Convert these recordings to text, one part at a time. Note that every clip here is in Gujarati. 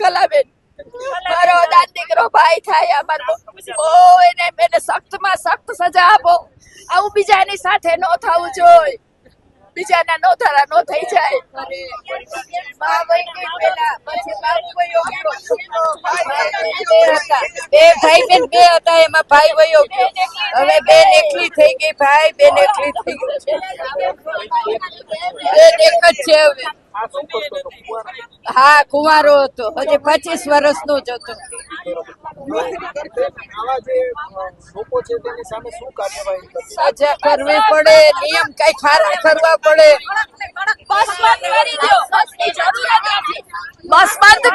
કલાબેન. મારો દીકરો ભાઈ થાય અમારો બહુ એને એને સખ્તમાં સખ્ત સજા આપો. આવું બીજાની સાથે ન થવું જોઈએ બીજાના નો ધારા નો થઈ જાય. મા વહી પહેલા, પછી બાપુ. બે ભાઈ બેન બે હતા, એમાં ભાઈ વયો ગયો. હવે બેન એકલી થઈ ગઈ, ભાઈ બેન એકલી થઈ ગઈ બેન એક જ છે હવે? હા, કુંવારો હતો. હજી પચીસ વર્ષ નો જ હતો. સજા કરવી પડે, નિયમ કઈ ખારા કરવા પડે બસ બંધ કરી દો બસની જરૂરત નથી બસ બંધ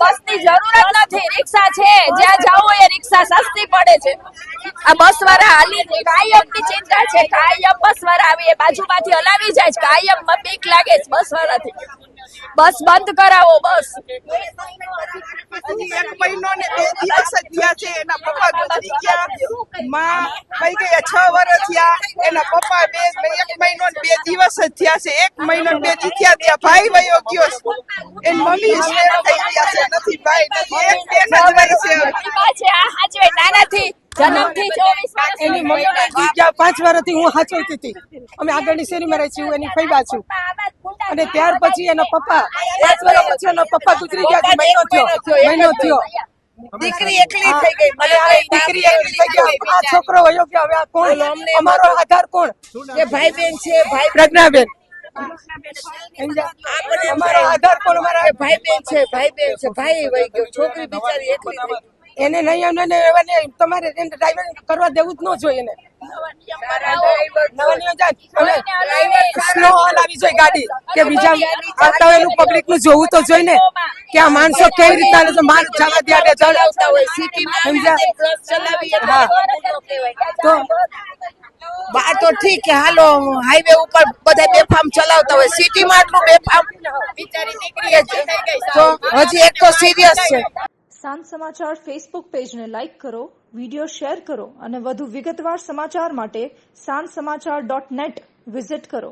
કરી ની જરૂરત નથી, રિક્ષા છે, જ્યાં જવું એ રિક્ષા સસ્તી પડે છે. આ બસ વાળા હાલી કાયમની ચિંતા છે, કાયમ બસ વાળા આવી એ બાજુમાંથી હલાવી જાય છે, કાયમ બીક લાગે છે બસ વાળાથી બસ બંધ કરાવો, બસ. એક મહિનો બે દિવસ જ થયા છે, એના પપ્પા માં છ વર્ષ થયા, એના પપ્પા બે એક મહિનો બે દિવસ જ થયા છે, એક મહિનો બે દી થયા ત્યાં ભાઈ વયો ગયો એની મમ્મી શેર થઈ ગયા છે. નથી ભાઈ નથી. એક બેન જ રહી છે. હવે. છે. આ હાચવે નાનાથી જન્મથી ચોવીસ વર્ષ એની મમ્મીને જી ગયા પાંચ વર્ષથી હું હાચવતી હતી. અમે આગળની શેરીમાં રહી છું એની ફઈબા છું. અને ત્યાર પછી એના પપ્પા પાંચ વર્ષ પછી એના પપ્પા ગુજરી ગયા છે મહિનો થયો. મહિનો થયો. દીકરી એકલી થઈ ગઈ. મને આ દીકરી એકલી થઈ ગઈ. આ છોકરો વયો ગયો. હવે આ કોણ? અમારો આધાર કોણ? કે ભાઈ બેન છે ભાઈ પ્રજ્ઞાબેન. અમારો આધાર અમારા ભાઈ બેન છે ભાઈ બેન છે ભાઈ વહી ગયો છોકરી બિચારી એકલી થઈ ગઈ. એને નહીં એને એવાને તમારે એને ડ્રાઈવર કરવા દેવું જ ન જોઈએ એને. જોવું તો જોઈ ને. કે આ માણસો કેવી રીતના હાલે માર જવા દે ચલાવતા હોય હા. તો બહાર તો ઠીક કે હાલો હાઈવે ઉપર બધા બેફામ ચલાવતા હોય. સિટીમાં આટલું બેફામ બિચારી દીકરી તો હજી એક તો સિરિયસ છે. સાંજ સમાચાર ફેસબુક પેજને લાઇક કરો વીડિયો શેર કરો અને વધુ વિગતવાર સમાચાર માટે સાંજ સમાચાર ડોટ નેટ વિઝિટ કરો.